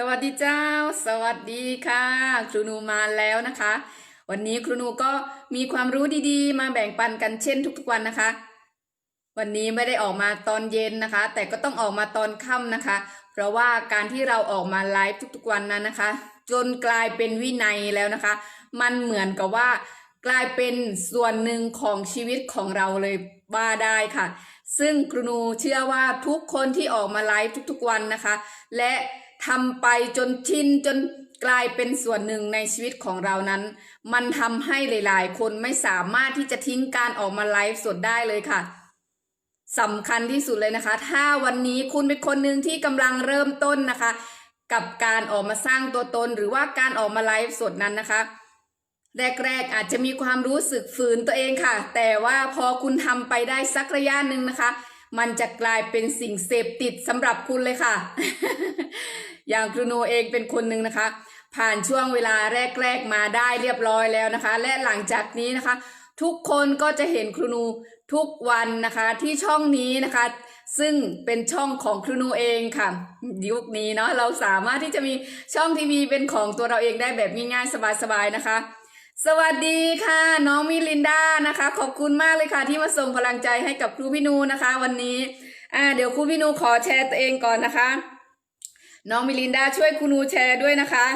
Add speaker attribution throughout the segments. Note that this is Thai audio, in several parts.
Speaker 1: สวัสดีเจ้า สวัสดีค่ะ ครูนูมาแล้วนะคะ วันนี้ครูนูก็มีความรู้ดีๆ มาแบ่งปันกันเช่นทุกๆวันนะคะ วันนี้ไม่ได้ออกมาตอนเย็นนะคะ แต่ก็ต้องออกมาตอนค่ำนะคะ เพราะว่าการที่เราออกมาไลฟ์ทุกๆวันนั้นนะคะ จนกลายเป็นวินัยแล้วนะคะ มันเหมือนกับว่ากลายเป็นส่วนหนึ่งของชีวิตของเราเลยว่าได้ค่ะ ซึ่งครูนูเชื่อว่าทุกคนที่ออกมาไลฟ์ทุกๆวันนะคะ และ ทำไปจนชินจนกลายเป็นส่วนหนึ่งในชีวิตของเรานั้น มันทำให้หลาย ๆ คนไม่สามารถที่จะทิ้งการออกมาไลฟ์สดได้เลยค่ะสำคัญที่สุดเลยนะคะ ถ้าวันนี้คุณเป็นคนหนึ่งที่กำลังเริ่มต้นนะคะ กับการออกมาสร้างตัวตนหรือว่าการออกมาไลฟ์สดนั้นนะคะแรกๆอาจจะมีความรู้สึกฝืนตัวเองค่ะ แต่ว่าพอคุณทำไปได้สักระยะหนึ่งนะคะ มันจะกลายเป็นสิ่งเสพติดสำหรับคุณเลยค่ะ อย่างครูโนเองเป็นคนหนึ่งนะคะ ผ่านช่วงเวลาแรก ๆมาได้เรียบร้อยแล้วนะคะ และหลังจากนี้นะคะ ทุกคนก็จะเห็นครูนูทุกวันนะคะที่ช่องนี้นะคะ ซึ่งเป็นช่องของครูนูเองค่ะยุคนี้เนาะเราสามารถที่จะมีช่องทีวีเป็นของตัวเราเองได้แบบง่ายๆสบายๆนะคะสวัสดีค่ะ น้องมิลินดานะคะ ขอบคุณมากเลยค่ะ ที่มาส่งพลังใจให้กับครูพี่นูนะคะ วันนี้ อ่า เดี๋ยวครูพี่นูขอแชร์ตัวเองก่อนนะคะ น้องมิลินดาช่วยครูนูแชร์ด้วยนะคะ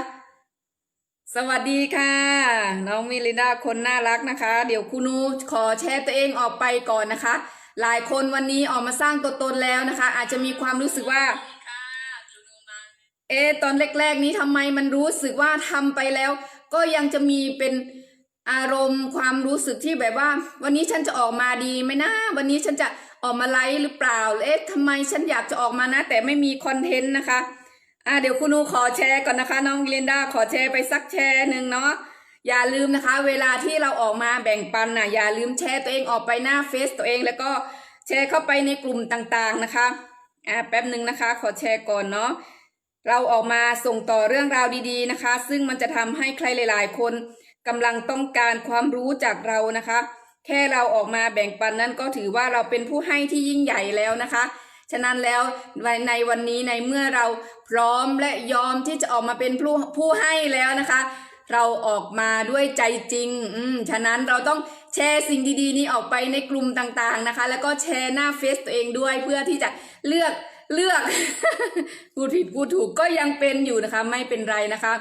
Speaker 1: สวัสดีค่ะ น้องมิลินดาคนน่ารักนะคะ เดี๋ยวครูนูขอแชร์ตัวเองออกไปก่อนนะคะ หลายคนวันนี้ออกมาสร้างตัวตนแล้วนะคะ อาจจะมีความรู้สึกว่าเอะตอนแรก ๆ นี้ทำไมมันรู้สึกว่าทำไปแล้ว ก็ยังจะมีเป็นอารมณ์ความรู้สึกที่แบบว่า วันนี้ฉันจะออกมาดีไหมนะ วันนี้ฉันจะออกมาไลฟ์หรือเปล่าเอ๊ะทำไมฉันอยากจะออกมานะ แต่ไม่มีคอนเทนต์นะคะ อ่าเดี๋ยวคุณูขอแชร์ก่อนนะคะ น้องลินดาขอแชร์ไปสักแชร์หนึ่งเนาะอย่าลืมนะคะ เวลาที่เราออกมาแบ่งปันนะอย่าลืมแชร์ตัวเองออกไปหน้าเฟซตัวเองแล้วก็แชร์เข้าไปในกลุ่มต่างๆนะคะอ่าแป๊บหนึ่งนะคะ ขอแชร์ก่อนเนาะเราออกมาส่งต่อเรื่องราวดีๆนะคะ ซึ่งมันจะทำให้ใครหลาย ๆ คนกำลังต้องการความรู้จากเรานะคะ แค่เราออกมาแบ่งปันนั้นก็ถือว่าเราเป็นผู้ให้ที่ยิ่งใหญ่แล้วนะคะ ฉะนั้นแล้วในวันนี้ในเมื่อเราพร้อมและยอมที่จะออกมาเป็นผู้ผู้ให้แล้วนะคะ เราออกมาด้วยใจจริงอืมฉะนั้นเราต้องแชร์สิ่งดีๆ นี้ออกไปในกลุ่มต่างๆนะคะ แล้วก็แชร์หน้าเฟซตัวเองด้วยเพื่อที่จะเลือกเลือกพูดผิดพูดถูกก็ยังเป็นอยู่นะคะ ไม่เป็นไรนะคะ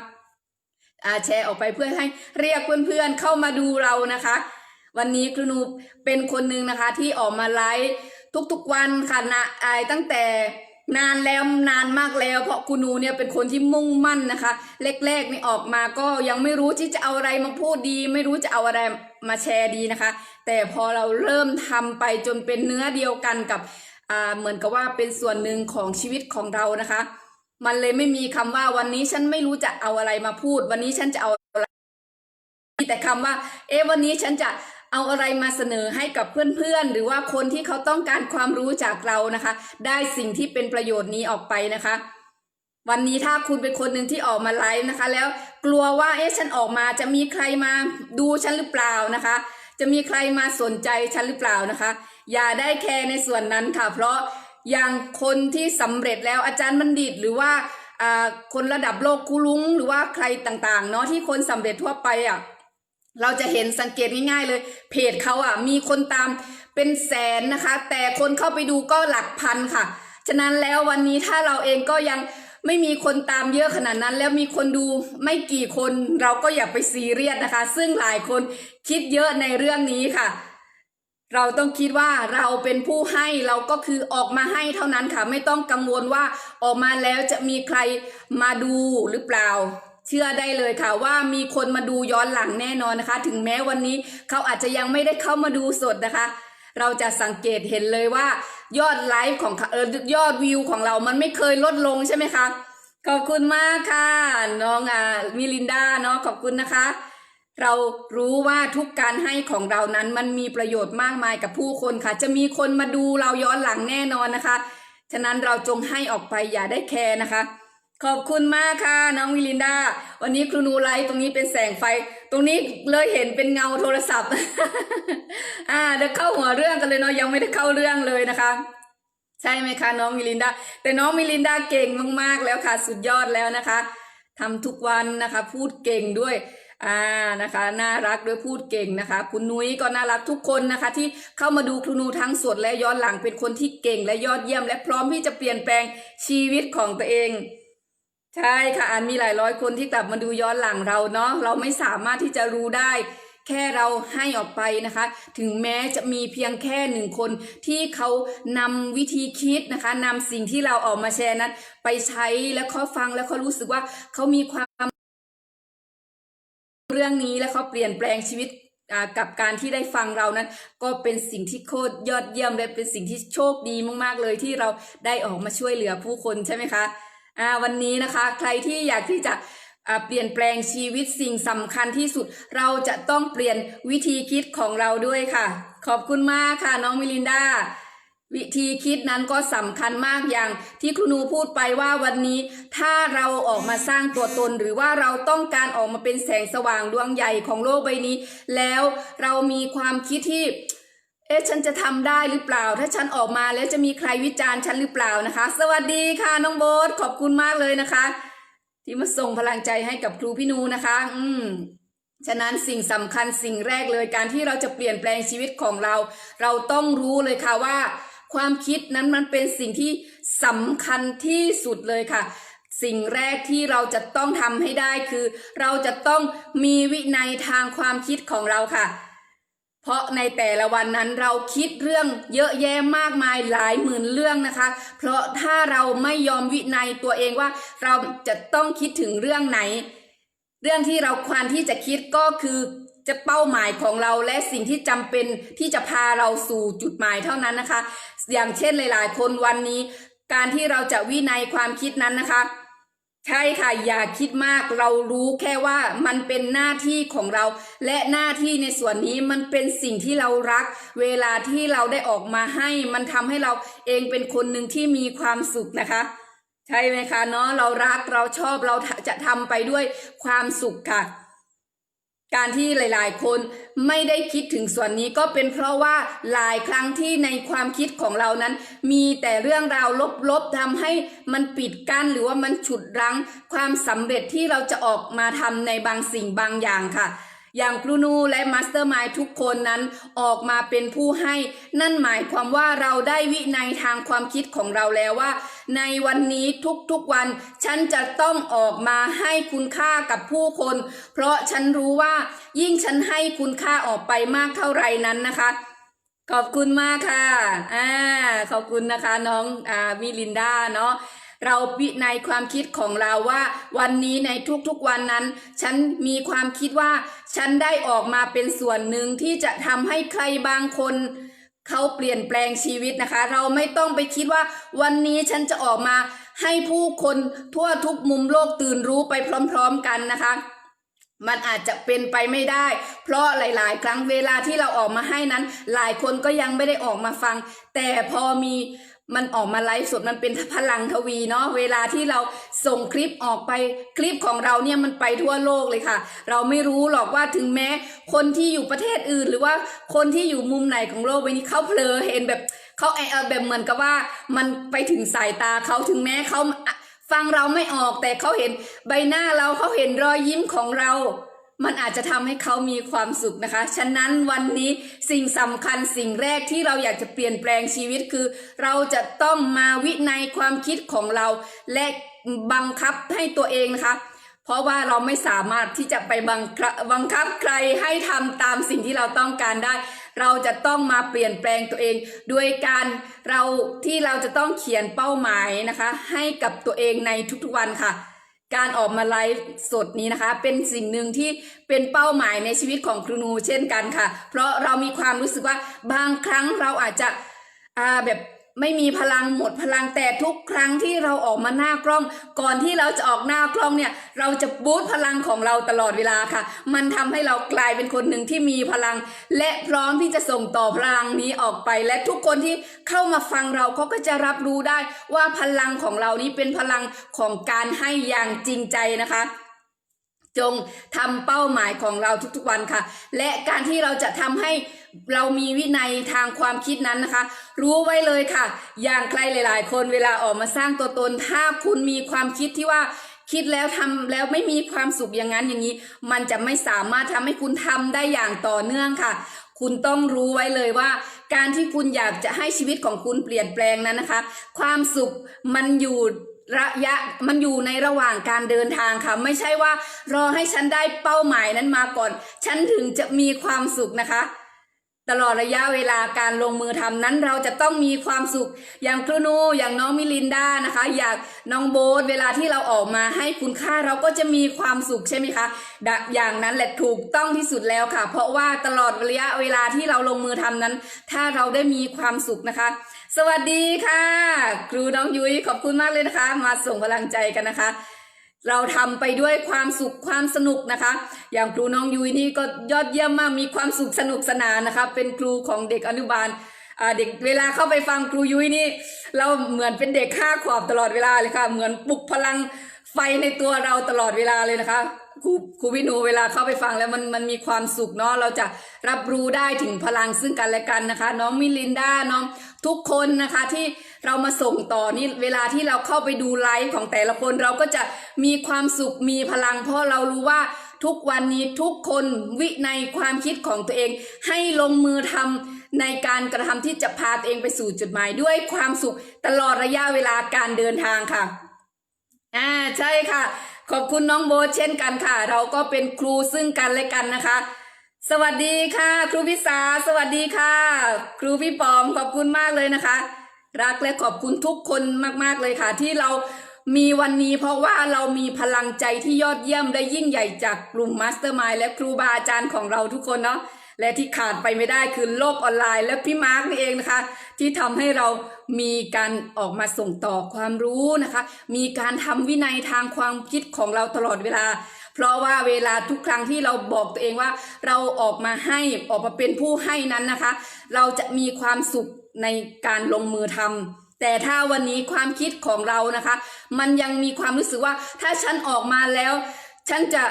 Speaker 1: อาแชร์ออกไปเพื่อให้เรียกเพื่อนๆเข้ามาดูเรานะคะ วันนี้ครูนูเป็นคนหนึ่งนะคะที่ออกมาไลฟ์ ทุกๆวันค่ะนะไอตั้งแต่นานแล้วนานมากแล้ว เพราะครูนูเนี่ยเป็นคนที่มุ่งมั่นนะคะแรกๆนี่ออกมาก็ยังไม่รู้ที่จะเอาอะไรมาพูดดี ไม่รู้จะเอาอะไรมาแชร์ดีนะคะ แต่พอเราเริ่มทำไปจนเป็นเนื้อเดียวกันกับอ่าเหมือนกับว่าเป็นส่วนหนึ่งของชีวิตของเรานะคะ มันเลยไม่มีคำว่าวันนี้ฉันไม่รู้จะเอาอะไรมาพูด วันนี้ฉันจะเอาอะไรมีแต่คำว่า เอ๊ะวันนี้ฉันจะ เอาอะไรมาเสนอให้กับเพื่อนๆ หรือว่าคนที่เขาต้องการความรู้จากเรานะคะ ได้สิ่งที่เป็นประโยชน์นี้ออกไปนะคะ วันนี้ถ้าคุณเป็นคนหนึ่งที่ออกมาไลฟ์นะคะ แล้วกลัวว่าเอ๊ะฉันออกมาจะมีใครมาดูฉันหรือเปล่านะคะ จะมีใครมาสนใจฉันหรือเปล่านะคะ อย่าได้แคร์ในส่วนนั้นค่ะ เพราะอย่างคนที่สำเร็จแล้วอาจารย์บัณฑิตหรือว่าอ่าคนระดับโลกกุลุงหรือว่าใครต่างๆเนาะที่คนสำเร็จทั่วไปอะ เราจะเห็นสังเกตง่ายๆเลย เพจเขาอะ มีคนตามเป็นแสนนะคะ แต่คนเข้าไปดูก็หลักพันค่ะ ฉะนั้นแล้ววันนี้ถ้าเราเองก็ยังไม่มีคนตามเยอะขนาดนั้น แล้วมีคนดูไม่กี่คนเราก็อย่าไปซีเรียสนะคะ ซึ่งหลายคนคิดเยอะในเรื่องนี้ค่ะ เราต้องคิดว่าเราเป็นผู้ให้เราก็คือออกมาให้เท่านั้นค่ะ ไม่ต้องกังวลว่าออกมาแล้วจะมีใครมาดูหรือเปล่า ชื่อได้เลยค่ะว่ามีคนมาดูย้อนหลังแน่นอนนะคะ ถึงแม้วันนี้เขาอาจจะยังไม่ได้เข้ามาดูสดนะคะ เราจะสังเกตเห็นเลยว่ายอดไลฟ์ของเออยอดวิวของเรามันไม่เคยลดลงใช่ไหมคะขอบคุณมากค่ะ น้องอ่ามิลินดาเนาะขอบคุณนะคะ เรารู้ว่าทุกการให้ของเรานั้นมันมีประโยชน์มากมายกับผู้คนค่ะ จะมีคนมาดูเราย้อนหลังแน่นอนนะคะ ฉะนั้นเราจงให้ออกไปอย่าได้แคร์นะคะ ขอบคุณมากค่ะ น้องวิลินดา วันนี้ครูนูไลท์ตรงนี้เป็นแสงไฟ ตรงนี้เลยเห็นเป็นเงาโทรศัพท์ อ่าเดี๋ยวเข้าหัวเรื่องกันเลยเนาะยังไม่ได้เข้าเรื่องเลยนะคะ ใช่ไหมคะน้องมิลินดา แต่น้องมิลินดาเก่งมากๆแล้วค่ะ สุดยอดแล้วนะคะทำทุกวันนะคะ พูดเก่งด้วยอ่านะคะน่ารักด้วยพูดเก่งนะคะ คุณนุ้ยก็น่ารักทุกคนนะคะ ที่เข้ามาดูครูนูทั้งสดและย้อนหลังเป็นคนที่เก่งและยอดเยี่ยม และพร้อมที่จะเปลี่ยนแปลงชีวิตของตัวเอง ใช่ค่ะอันมีหลายร้อยคนที่กลับมาดูย้อนหลังเราเนาะเราไม่สามารถที่จะรู้ได้ แค่เราให้ออกไปนะคะ ถึงแม้จะมีเพียงแค่หนึ่งคนที่เขานำวิธีคิดนะคะนำสิ่งที่เราออกมาแชร์นั้น ไปใช้แล้วเขาฟังแล้วเขารู้สึกว่าเขามีความเรื่องนี้แล้วเขาเปลี่ยนแปลงชีวิตอ่ากับการที่ได้ฟังเรานั้น ก็เป็นสิ่งที่โคตรยอดเยี่ยมและเป็นสิ่งที่โชคดีมาก ๆ เลยที่เราได้ออกมาช่วยเหลือผู้คนใช่ไหมคะ อ่าวันนี้นะคะใครที่อยากที่จะเปลี่ยนแปลงชีวิตสิ่งสำคัญที่สุด เราจะต้องเปลี่ยนวิธีคิดของเราด้วยค่ะ ขอบคุณมากค่ะน้องมิลินดาวิธีคิดนั้นก็สำคัญมากอย่างที่ครูนูพูดไปว่าวันนี้ ถ้าเราออกมาสร้างตัวตน หรือว่าเราต้องการออกมาเป็นแสงสว่างดวงใหญ่ของโลกใบนี้ แล้วเรามีความคิดที่ เอ๊ะฉันจะทำได้หรือเปล่า ถ้าฉันออกมาแล้วจะมีใครวิจารณ์ฉันหรือเปล่านะคะ สวัสดีค่ะน้องโบ๊ทขอบคุณมากเลยนะคะ ที่มาส่งพลังใจให้กับครูพี่นูนะคะ อืมฉะนั้นสิ่งสำคัญสิ่งแรกเลยการที่เราจะเปลี่ยนแปลงชีวิตของเรา เราต้องรู้เลยค่ะว่า ความคิดนั้นมันเป็นสิ่งที่สำคัญที่สุดเลยค่ะ สิ่งแรกที่เราจะต้องทำให้ได้คือ เราจะต้องมีวินัยทางความคิดของเราค่ะ เพราะในแต่ละวันนั้นเราคิดเรื่องเยอะแยะมากมายหลายหมื่นเรื่องนะคะ เพราะถ้าเราไม่ยอมวินัยตัวเองว่าเราจะต้องคิดถึงเรื่องไหน เรื่องที่เราควรที่จะคิดก็คือจะเป้าหมายของเราและสิ่งที่จำเป็นที่จะพาเราสู่จุดหมายเท่านั้นนะคะ อย่างเช่นหลาย ๆ คนวันนี้ การที่เราจะวินัยความคิดนั้นนะคะ ใช่ค่ะอย่าคิดมากเรารู้แค่ว่ามันเป็นหน้าที่ของเรา และหน้าที่ในส่วนนี้มันเป็นสิ่งที่เรารัก เวลาที่เราได้ออกมาให้ มันทำให้เราเองเป็นคนหนึ่งที่มีความสุขนะคะ ใช่ไหมคะเนาะเรารักเราชอบเราจะทำไปด้วยความสุขค่ะ การที่หลายๆ คนไม่ได้คิดถึงส่วนนี้ก็เป็นเพราะว่าหลายครั้งที่ในความคิดของเรานั้น มีแต่เรื่องราวลบๆทำให้มันปิดกั้นหรือว่ามันฉุดรั้งความสำเร็จที่เราจะออกมาทำในบางสิ่งบางอย่างค่ะ อย่างครูนูและมาสเตอร์มายทุกคนนั้นออกมาเป็นผู้ให้ นั่นหมายความว่าเราได้วินัยทางความคิดของเราแล้วว่า ในวันนี้ทุกๆวัน ฉันจะต้องออกมาให้คุณค่ากับผู้คน เพราะฉันรู้ว่า ยิ่งฉันให้คุณค่าออกไปมากเท่าไรนั้นนะคะ ขอบคุณมากค่ะอ่าขอบคุณนะคะน้องอ่าวิลินดาเนาะเราวิในยความคิดของเราว่า วันนี้ในทุกๆวันนั้น ฉันมีความคิดว่า ฉันได้ออกมาเป็นส่วนหนึ่งที่จะทำให้ใครบางคนเขาเปลี่ยนแปลงชีวิตนะคะ เราไม่ต้องไปคิดว่าวันนี้ฉันจะออกมาให้ผู้คนทั่วทุกมุมโลกตื่นรู้ไปพร้อมๆกันนะคะ มันอาจจะเป็นไปไม่ได้ เพราะหลายๆ ครั้งเวลาที่เราออกมาให้นั้น หลายคนก็ยังไม่ได้ออกมาฟัง แต่พอมี มันออกมาไลฟ์สดมันเป็นพลังทวีเนาะเวลาที่เราส่งคลิปออกไปคลิปของเราเนี่ยมันไปทั่วโลกเลยค่ะ เราไม่รู้หรอกว่าถึงแม้ คนที่อยู่ประเทศอื่น หรือว่าคนที่อยู่มุมไหนของโลกใบนี้เขาเผลอเห็นแบบเขาไอเออแบบเหมือนกับว่ามันไปถึงสายตาเขาถึงแม้เขาฟังเราไม่ออกแต่เขาเห็นใบหน้าเราเขาเห็นรอยยิ้มของเรา มันอาจจะทำให้เขามีความสุขนะคะ ฉะนั้นวันนี้สิ่งสำคัญสิ่งแรกที่เราอยากจะเปลี่ยนแปลงชีวิตคือ เราจะต้องมาวินัยความคิดของเรา และบังคับให้ตัวเองนะคะ เพราะว่าเราไม่สามารถที่จะไปบังคับบังคับใครให้ทำตามสิ่งที่เราต้องการได้ เราจะต้องมาเปลี่ยนแปลงตัวเอง ด้วยการเราที่เราจะต้องเขียนเป้าหมายนะคะ ให้กับตัวเองในทุกๆวันค่ะ การออกมาไลฟ์สดนี้นะคะ เป็นสิ่งหนึ่งที่เป็นเป้าหมายในชีวิตของครูนูเช่นกันค่ะ เพราะเรามีความรู้สึกว่าบางครั้งเราอาจจะอ่าแบบ ไม่มีพลังหมดพลังแต่ทุกครั้งที่เราออกมาหน้ากล้อง ก่อนที่เราจะออกหน้ากล้องเนี่ย เราจะบูตพลังของเราตลอดเวลาค่ะ มันทำให้เรากลายเป็นคนหนึ่งที่มีพลัง และพร้อมที่จะส่งต่อพลังนี้ออกไป และทุกคนที่เข้ามาฟังเราเขาก็จะรับรู้ได้ว่าพลังของเรานี้เป็นพลังของการให้อย่างจริงใจนะคะ จงทำเป้าหมายของเราทุกๆวันค่ะ และการที่เราจะทำให้เรามีวินัยทางความคิดนั้นนะคะ รู้ไว้เลยค่ะ อย่างใครหลาย ๆ คนเวลาออกมาสร้างตัวตน ถ้าคุณมีความคิดที่ว่าคิดแล้วทำแล้วไม่มีความสุขอย่างนั้นอย่างนี้ มันจะไม่สามารถทำให้คุณทำได้อย่างต่อเนื่องค่ะ คุณต้องรู้ไว้เลยว่า การที่คุณอยากจะให้ชีวิตของคุณเปลี่ยนแปลงนั้นนะคะ ความสุขมันอยู่ ระยะมันอยู่ในระหว่างการเดินทางค่ะ ไม่ใช่ว่ารอให้ฉันได้เป้าหมายนั้นมาก่อน ฉันถึงจะมีความสุขนะคะ ตลอดระยะเวลาการลงมือทำนั้นเราจะต้องมีความสุข อย่างครูนูอย่างน้องมิลินดานะคะ อยากน้องโบ๊ทเวลาที่เราออกมาให้คุณค่าเราก็จะมีความสุขใช่ไหมคะดะอย่างนั้นแหละถูกต้องที่สุดแล้วค่ะ เพราะว่าตลอดระยะเวลาที่เราลงมือทำนั้น ถ้าเราได้มีความสุขนะคะ สวัสดีค่ะ ครูน้องยุ้ยขอบคุณมากเลยนะคะ มาส่งพลังใจกันนะคะ เราทำไปด้วยความสุขความสนุกนะคะ อย่างครูน้องยุ้ยนี่ก็ยอดเยี่ยมมากมีความสุขสนุกสนานนะคะ เป็นครูของเด็กอนุบาลเด็กเวลาเข้าไปฟังครูยุ้ยนี่ เราเหมือนเป็นเด็กห้าขวบตลอดเวลาเลยค่ะ เหมือนปลุกพลังไฟในตัวเราตลอดเวลาเลยนะคะครูครูวินูเวลาเข้าไปฟังแล้วมันมันมีความสุขเนาะเราจะรับรู้ได้ถึงพลังซึ่งกันและกันนะคะ น้องมิลินดาน้อง ทุกคนนะคะที่เรามาส่งต่อนี่เวลาที่เราเข้าไปดูไลฟ์ของแต่ละคนเราก็จะมีความสุขมีพลัง เพราะเรารู้ว่าทุกวันนี้ทุกคนวิในความคิดของตัวเอง ให้ลงมือทำในการกระทำที่จะพาตัวเองไปสู่จุดหมาย ด้วยความสุขตลอดระยะเวลาการเดินทางค่ะอ่าใช่ค่ะ ขอบคุณน้องโบเช่นกันค่ะ เราก็เป็นครูซึ่งกันและกันนะคะ สวัสดีค่ะ ครูพิสาสวัสดีค่ะ ครูพี่ปอมขอบคุณมากเลยนะคะ รักและขอบคุณทุกคนมากๆเลยค่ะ ที่เรามีวันนี้เพราะว่าเรามีพลังใจที่ยอดเยี่ยมได้ยิ่งใหญ่จากกลุ่มมาสเตอร์มายและครูบาอาจารย์ของเราทุกคนเนาะและที่ขาดไปไม่ได้คือโลกออนไลน์ และพี่มาร์กนี่เองนะคะ ที่ทำให้เรามีการออกมาส่งต่อความรู้นะคะ มีการทำวินัยทางความคิดของเราตลอดเวลา เพราะว่าเวลาทุกครั้งที่เราบอกตัวเองว่า เราออกมาให้ออกมาเป็นผู้ให้นั้นนะคะ เราจะมีความสุขในการลงมือทำแต่ถ้าวันนี้ความคิดของเรานะคะ มันยังมีความรู้สึกว่าถ้าฉันออกมาแล้ว ฉันจะ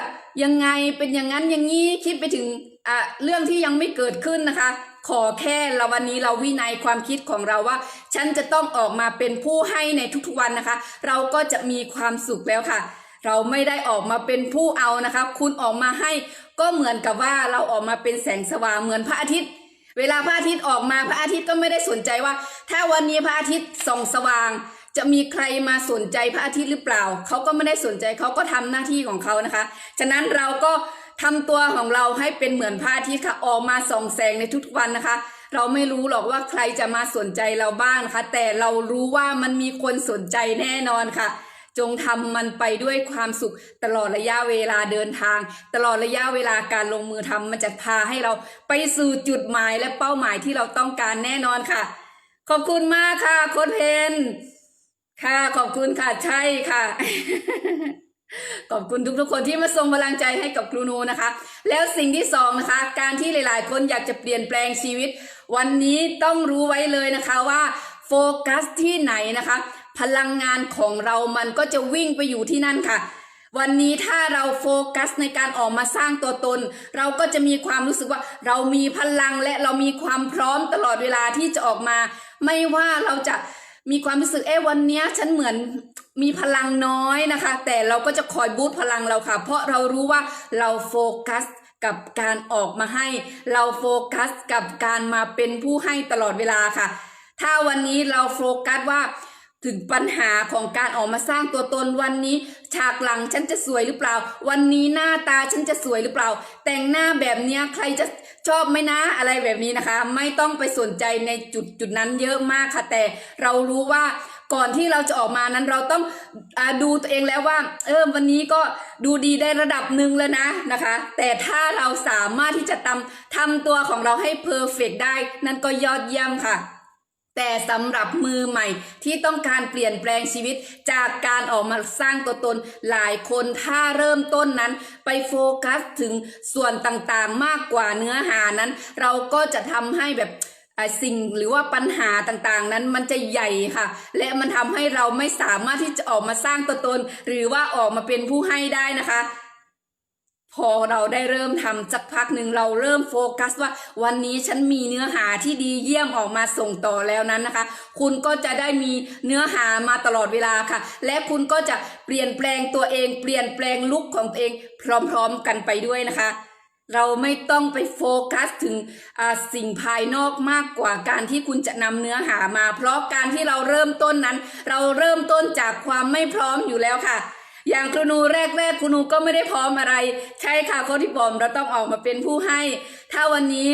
Speaker 1: ยังไงเป็นอย่างนั้นอย่างนี้คิดไปถึงอะเรื่องที่ยังไม่เกิดขึ้นนะคะ ขอแค่เราวันนี้เราวินัยความคิดของเราว่า ฉันจะต้องออกมาเป็นผู้ให้ในทุกๆวันนะคะ เราก็จะมีความสุขแล้วค่ะ เราไม่ได้ออกมาเป็นผู้เอานะคะคุณออกมาให้ก็เหมือนกับว่าเราออกมาเป็นแสงสว่างเหมือนพระอาทิตย์ เวลาพระอาทิตย์ออกมาพระอาทิตย์ก็ไม่ได้สนใจว่า ถ้าวันนี้พระอาทิตย์ส่องสว่าง จะมีใครมาสนใจพระอาทิตย์หรือเปล่า เขาก็ไม่ได้สนใจเขาก็ทำหน้าที่ของเขานะคะ ฉะนั้นเราก็ทำตัวของเราให้เป็นเหมือนพระอาทิตย์ค่ะออกมาส่องแสงในทุกวันนะคะ เราไม่รู้หรอกว่าใครจะมาสนใจเราบ้างนะคะ แต่เรารู้ว่ามันมีคนสนใจแน่นอนค่ะ จงทำมันไปด้วยความสุขตลอดระยะเวลาเดินทาง ตลอดระยะเวลาการลงมือทำมันจะพาให้เราไปสู่จุดหมายและเป้าหมายที่เราต้องการแน่นอนค่ะ ขอบคุณมากค่ะโค้ชเพนค่ะขอบคุณค่ะใช่ค่ะขอบคุณทุกๆคนที่มาส่งพลังใจให้กับครูนูนะคะ แล้วสิ่งที่สองนะคะ การที่หลายๆ คนอยากจะเปลี่ยนแปลงชีวิต วันนี้ต้องรู้ไว้เลยนะคะว่าโฟกัสที่ไหนนะคะ พลังงานของเรามันก็จะวิ่งไปอยู่ที่นั่นค่ะ วันนี้ถ้าเราโฟกัสในการออกมาสร้างตัวตน เราก็จะมีความรู้สึกว่าเรามีพลังและเรามีความพร้อมตลอดเวลาที่จะออกมา ไม่ว่าเราจะมีความรู้สึกเอ๊ะวันนี้ฉันเหมือนมีพลังน้อยนะคะ แต่เราก็จะคอยบูตพลังเราค่ะ เพราะเรารู้ว่าเราโฟกัสกับการออกมาให้ เราโฟกัสกับการมาเป็นผู้ให้ตลอดเวลาค่ะ ถ้าวันนี้เราโฟกัสว่า ถึงปัญหาของการออกมาสร้างตัวตนวันนี้ ฉากหลังฉันจะสวยหรือเปล่า วันนี้หน้าตาฉันจะสวยหรือเปล่า แต่งหน้าแบบเนี้ยใครจะชอบไหมนะอะไรแบบนี้นะคะ ไม่ต้องไปสนใจในจุดจุดนั้นเยอะมากค่ะ แต่เรารู้ว่าก่อนที่เราจะออกมานั้นเราต้องอดูตัวเองแล้วว่า เออวันนี้ก็ดูดีได้ระดับหนึ่งแล้วนะนะคะ แต่ถ้าเราสามารถที่จะทำทำตัวของเราให้เพอร์เฟกได้ นั่นก็ยอดเยี่ยมค่ะ แต่สำหรับมือใหม่ที่ต้องการเปลี่ยนแปลงชีวิตจากการออกมาสร้างตัวตนหลายคนถ้าเริ่มต้นนั้น ไปโฟกัสถึงส่วนต่างๆมากกว่าเนื้อหานั้น เราก็จะทำให้แบบสิ่งหรือว่าปัญหาต่างๆ นั้นมันจะใหญ่ค่ะ และมันทำให้เราไม่สามารถที่จะออกมาสร้างตัวตน หรือว่าออกมาเป็นผู้ให้ได้นะคะ พอเราได้เริ่มทำสักพักหนึ่งเราเริ่มโฟกัสว่า วันนี้ฉันมีเนื้อหาที่ดีเยี่ยมออกมาส่งต่อแล้วนั้นนะคะ คุณก็จะได้มีเนื้อหามาตลอดเวลาค่ะ และคุณก็จะเปลี่ยนแปลงตัวเอง เปลี่ยนแปลงลุคของตัวเองพร้อมๆกันไปด้วยนะคะ เราไม่ต้องไปโฟกัสถึงสิ่งภายนอกมากกว่าการที่คุณจะนำเนื้อหามา เพราะการที่เราเริ่มต้นนั้น เราเริ่มต้นจากความไม่พร้อมอยู่แล้วค่ะ อย่างครูนูแรกๆครูนูก็ไม่ได้พร้อมอะไร ใช่ค่ะโค้ชที่บอมเราต้องออกมาเป็นผู้ให้ ถ้าวันนี้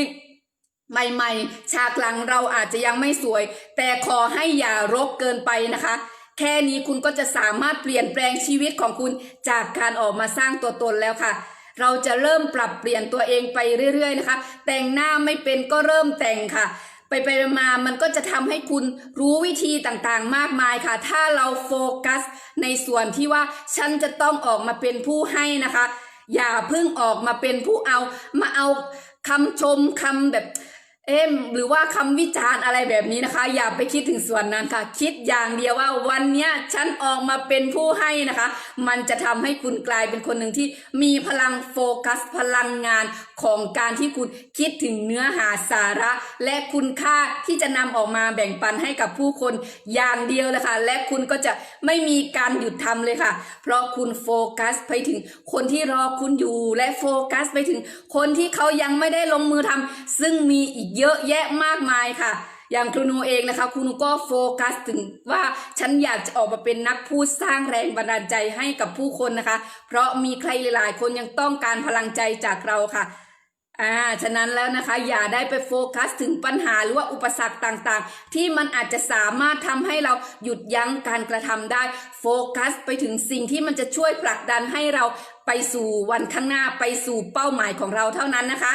Speaker 1: ใหม่ๆ ฉากหลังเราอาจจะยังไม่สวย แต่ขอให้อย่ารกเกินไปนะคะ แค่นี้คุณก็จะสามารถเปลี่ยนแปลงชีวิตของคุณจากการออกมาสร้างตัวตนแล้วค่ะ เราจะเริ่มปรับเปลี่ยนตัวเองไปเรื่อยๆนะคะ แต่งหน้าไม่เป็นก็เริ่มแต่งค่ะ ไปไปมามันก็จะทำให้คุณรู้วิธีต่างๆ มากมายค่ะ ถ้าเราโฟกัสในส่วนที่ว่าฉันจะต้องออกมาเป็นผู้ให้นะคะ อย่าเพิ่งออกมาเป็นผู้เอา มาเอาคำชมคำแบบเอ็มหรือว่าคำวิจารณ์อะไรแบบนี้นะคะ อย่าไปคิดถึงส่วนนั้นค่ะ คิดอย่างเดียวว่าวันนี้ฉันออกมาเป็นผู้ให้นะคะ มันจะทำให้คุณกลายเป็นคนหนึ่งที่มีพลังโฟกัส พลังงาน ของการที่คุณคิดถึงเนื้อหาสาระ และคุณค่าที่จะนำออกมาแบ่งปันให้กับผู้คนอย่างเดียวเลยค่ะ และคุณก็จะไม่มีการหยุดทำเลยค่ะ เพราะคุณโฟกัสไปถึงคนที่รอคุณอยู่และโฟกัสไปถึงคนที่เขายังไม่ได้ลงมือทำซึ่งมีอีกเยอะแยะมากมายค่ะอย่างครูนูเองนะคะครูนูก็โฟกัสถึงว่าฉันอยากจะออกมาเป็นนักพูดสร้างแรงบันดาลใจให้กับผู้คนนะคะ เพราะมีใครหลายๆ คนยังต้องการพลังใจจากเราค่ะ อ่า ฉะนั้นแล้วนะคะ อย่าได้ไปโฟกัสถึงปัญหาหรือว่าอุปสรรคต่างๆ ที่มันอาจจะสามารถทำให้เราหยุดยั้งการกระทำได้ โฟกัสไปถึงสิ่งที่มันจะช่วยผลักดันให้เราไปสู่วันข้างหน้าไปสู่เป้าหมายของเราเท่านั้นนะคะ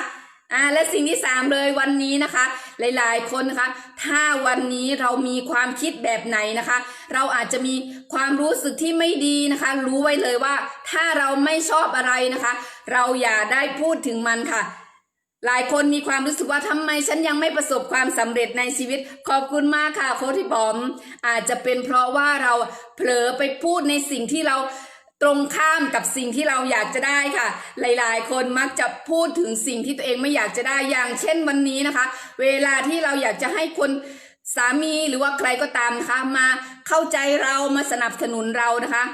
Speaker 1: อ่าและสิ่งที่สามเลยวันนี้นะคะ หลายๆ คนนะคะ ถ้าวันนี้เรามีความคิดแบบไหนนะคะ เราอาจจะมีความรู้สึกที่ไม่ดีนะคะ รู้ไว้เลยว่าถ้าเราไม่ชอบอะไรนะคะ เราอย่าได้พูดถึงมันค่ะ หลายคนมีความรู้สึกว่าทำไมฉันยังไม่ประสบความสำเร็จในชีวิต ขอบคุณมากค่ะโค้ชที่บอม อาจจะเป็นเพราะว่าเราเผลอไปพูดในสิ่งที่เราตรงข้ามกับสิ่งที่เราอยากจะได้ค่ะ หลายๆ คนมักจะพูดถึงสิ่งที่ตัวเองไม่อยากจะได้อย่าง เช่นวันนี้นะคะ เวลาที่เราอยากจะให้คนสามีหรือว่าใครก็ตามนะคะมาเข้าใจเรามาสนับสนุนเรานะคะ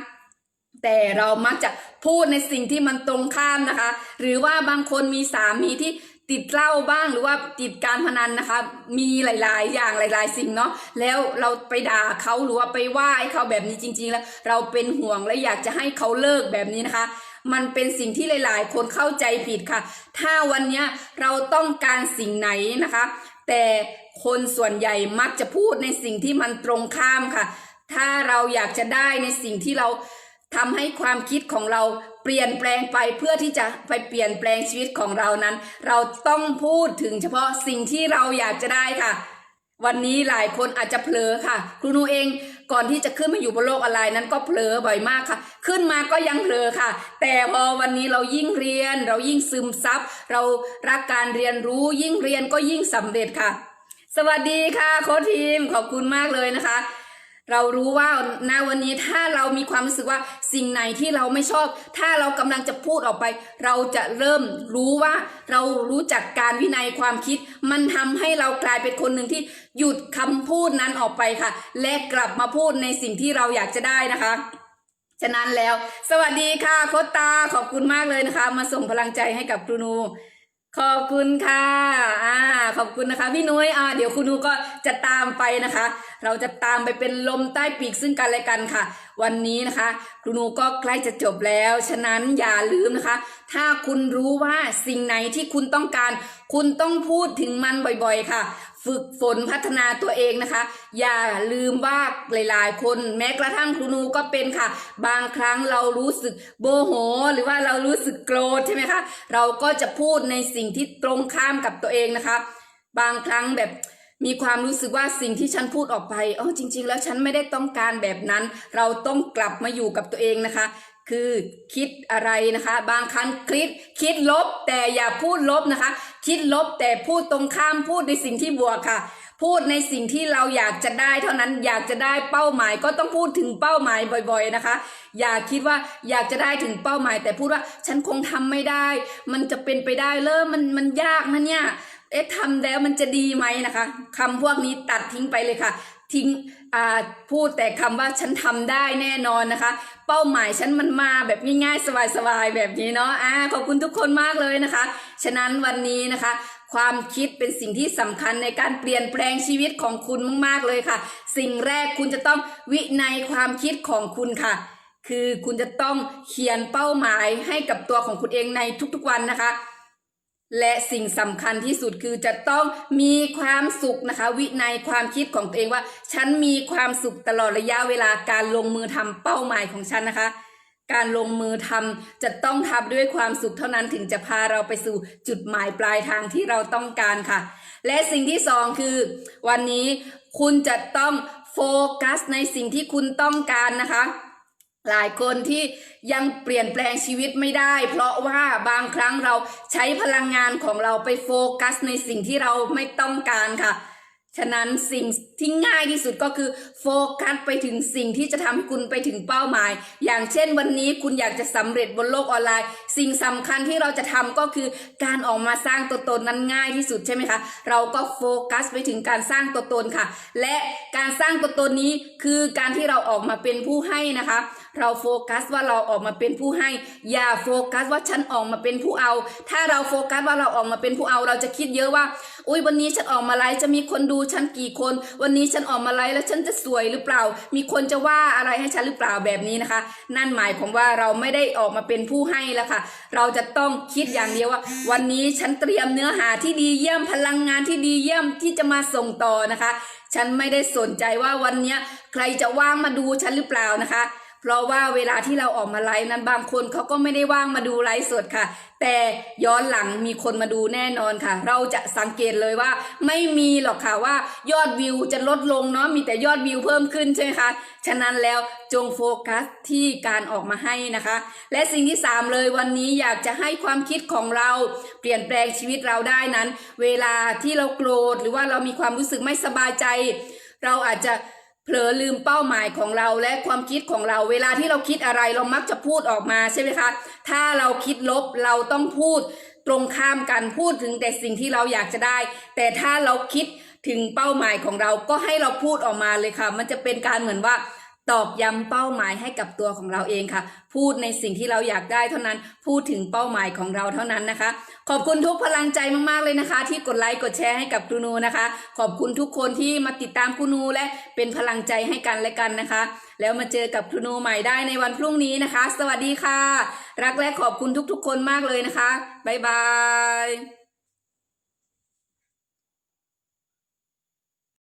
Speaker 1: แต่เรามักจะพูดในสิ่งที่มันตรงข้ามนะคะ หรือว่าบางคนมีสามีที่ ติดเหล้าบ้างหรือว่าติดการพนันนะคะ มีหลาย ๆ อย่างหลาย ๆ สิ่งเนาะแล้วเราไปด่าเขาหรือว่าไปว่าให้เขาแบบนี้จริง ๆ แล้ว เราเป็นห่วงและอยากจะให้เขาเลิกแบบนี้นะคะ มันเป็นสิ่งที่หลาย ๆ คนเข้าใจผิดค่ะ ถ้าวันนี้เราต้องการสิ่งไหนนะคะ แต่คนส่วนใหญ่มักจะพูดในสิ่งที่มันตรงข้ามค่ะ ถ้าเราอยากจะได้ในสิ่งที่เราทำให้ความคิดของเรา ปลี่ยนแปลงไปเพื่อที่จะไปเปลี่ยนแปลงชีวิตของเรานั้น เราต้องพูดถึงเฉพาะสิ่งที่เราอยากจะได้ค่ะ วันนี้หลายคนอาจจะเผลอค่ะ ครูนูเองก่อนที่จะขึ้นมาอยู่บนโลกออนไลน์นั้นก็เผลอบ่อยมากค่ะ ขึ้นมาก็ยังเผลอค่ะ แต่พอวันนี้เรายิ่งเรียน เรายิ่งซึมซับ เรารักการเรียนรู้ยิ่งเรียนก็ยิ่งสำเร็จค่ะ สวัสดีค่ะโค้ชทีมขอบคุณมากเลยนะคะ เรารู้ว่าณวันนี้ถ้าเรามีความรู้สึกว่าสิ่งไหนที่เราไม่ชอบ ถ้าเรากำลังจะพูดออกไป เราจะเริ่มรู้ว่าเรารู้จักการวินัยความคิด มันทำให้เรากลายเป็นคนหนึ่งที่หยุดคำพูดนั้นออกไปค่ะ และกลับมาพูดในสิ่งที่เราอยากจะได้นะคะ ฉะนั้นแล้ว สวัสดีค่ะโคชตาขอบคุณมากเลยนะคะ มาส่งพลังใจให้กับครูนู ขอบคุณค่ะ อ่า ขอบคุณนะคะพี่นุ้ย อ่า เดี๋ยวคุณนูก็จะตามไปนะคะ เราจะตามไปเป็นลมใต้ปีกซึ่งกันและกันค่ะ วันนี้นะคะ ครูนูก็ใกล้จะจบแล้ว ฉะนั้นอย่าลืมนะคะ ถ้าคุณรู้ว่าสิ่งไหนที่คุณต้องการ คุณต้องพูดถึงมันบ่อยๆ ค่ะ ฝึกฝนพัฒนาตัวเองนะคะ อย่าลืมว่าหลายๆ คนแม้กระทั่งครูนูก็เป็นค่ะ บางครั้งเรารู้สึกโมโห หรือว่าเรารู้สึกโกรธใช่ไหมคะเราก็จะพูดในสิ่งที่ตรงข้ามกับตัวเองนะคะ บางครั้งแบบมีความรู้สึกว่าสิ่งที่ฉันพูดออกไปเออจริง ๆ แล้วฉันไม่ได้ต้องการแบบนั้น เราต้องกลับมาอยู่กับตัวเองนะคะ คือคิดอะไรนะคะ บางครั้งคิดคิดลบแต่อย่าพูดลบนะคะ คิดลบแต่พูดตรงข้ามพูดในสิ่งที่บวกค่ะ พูดในสิ่งที่เราอยากจะได้เท่านั้นอยากจะได้เป้าหมายก็ต้องพูดถึงเป้าหมายบ่อย ๆนะคะ อย่าคิดว่าอยากจะได้ถึงเป้าหมาย แต่พูดว่าฉันคงทำไม่ได้ มันจะเป็นไปได้เลยมันมันยากนะเนี่ยเอ๊ะทำแล้วมันจะดีไหมนะคะคำพวกนี้ตัดทิ้งไปเลยค่ะ ทิ้งพูดแต่คำว่าฉันทำได้แน่นอนนะคะ เป้าหมายฉันมันมาแบบง่ายๆสบายๆแบบนี้เนาะอ่าขอบคุณทุกคนมากเลยนะคะ ฉะนั้นวันนี้นะคะ ความคิดเป็นสิ่งที่สำคัญในการเปลี่ยนแปลงชีวิตของคุณมากๆเลยค่ะ สิ่งแรกคุณจะต้องวินัยความคิดของคุณค่ะคือคุณจะต้องเขียนเป้าหมายให้กับตัวของคุณเองในทุกๆวันนะคะ และสิ่งสำคัญที่สุดคือจะต้องมีความสุขนะคะ วินัยความคิดของตัวเองว่า ฉันมีความสุขตลอดระยะเวลาการลงมือทำเป้าหมายของฉันนะคะ การลงมือทำจะต้องทำด้วยความสุขเท่านั้นถึงจะพาเราไปสู่จุดหมายปลายทางที่เราต้องการค่ะ และสิ่งที่สองคือ วันนี้คุณจะต้องโฟกัสในสิ่งที่คุณต้องการนะคะ หลายคนที่ยังเปลี่ยนแปลงชีวิตไม่ได้ เพราะว่าบางครั้งเราใช้พลังงานของเราไปโฟกัสในสิ่งที่เราไม่ต้องการค่ะ ฉะนั้นสิ่งที่ง่ายที่สุดก็คือโฟกัสไปถึงสิ่งที่จะทำให้คุณไปถึงเป้าหมาย อย่างเช่นวันนี้คุณอยากจะสำเร็จบนโลกออนไลน์ สิ่งสำคัญที่เราจะทำก็คือการออกมาสร้างตัวตนนั้นง่ายที่สุดใช่ไหมคะ เราก็โฟกัสไปถึงการสร้างตัวตนค่ะ และการสร้างตัวตนนี้คือการที่เราออกมาเป็นผู้ให้นะคะ เราโฟกัสว่าเราออกมาเป็นผู้ให้ อย่าโฟกัสว่าฉันออกมาเป็นผู้เอา ถ้าเราโฟกัสว่าเราออกมาเป็นผู้เอา เราจะคิดเยอะว่า อุ้ยวันนี้ฉันออกมาไลฟ์จะมีคนดูฉันกี่คน วันนี้ฉันออกมาไลฟ์แล้วฉันจะสวยหรือเปล่า มีคนจะว่าอะไรให้ฉันหรือเปล่าแบบนี้นะคะ นั่นหมายความว่าเราไม่ได้ออกมาเป็นผู้ให้แล้วค่ะเราจะต้องคิดอย่างเดียวว่า วันนี้ฉันเตรียมเนื้อหาที่ดีเยี่ยมพลังงานที่ดีเยี่ยมที่จะมาส่งต่อนะคะ ฉันไม่ได้สนใจว่าวันเนี้ยใครจะว่างมาดูฉันหรือเปล่านะคะ เพราะว่าเวลาที่เราออกมาไลฟ์นั้นบางคนเขาก็ไม่ได้ว่างมาดูไลฟ์สดค่ะ แต่ย้อนหลังมีคนมาดูแน่นอนค่ะ เราจะสังเกตเลยว่า ไม่มีหรอกค่ะว่ายอดวิวจะลดลงเนาะมีแต่ยอดวิวเพิ่มขึ้นใช่ไหมคะฉะนั้นแล้วจงโฟกัสที่การออกมาให้นะคะ และสิ่งที่สามเลยวันนี้อยากจะให้ความคิดของเราเปลี่ยนแปลงชีวิตเราได้นั้น เวลาที่เราโกรธหรือว่าเรามีความรู้สึกไม่สบายใจ เราอาจจะ ผลอลืมเป้าหมายของเราและความคิดของเรา เวลาที่เราคิดอะไรเรามักจะพูดออกมาใช่ไหมคะ ถ้าเราคิดลบเราต้องพูดตรงข้ามกันพูดถึงแต่สิ่งที่เราอยากจะได้ แต่ถ้าเราคิดถึงเป้าหมายของเราก็ให้เราพูดออกมาเลยค่ะ มันจะเป็นการเหมือนว่า ตอกย้ำเป้าหมายให้กับตัวของเราเองค่ะ พูดในสิ่งที่เราอยากได้เท่านั้น พูดถึงเป้าหมายของเราเท่านั้นนะคะ ขอบคุณทุกพลังใจมากๆเลยนะคะ ที่กดไลค์กดแชร์ให้กับครูนูนะคะ ขอบคุณทุกคนที่มาติดตามครูนูและเป็นพลังใจให้กันและกันนะคะ แล้วมาเจอกับครูนูใหม่ได้ในวันพรุ่งนี้นะคะ สวัสดีค่ะ รักและขอบคุณทุกๆ คนมากเลยนะคะบ๊ายบาย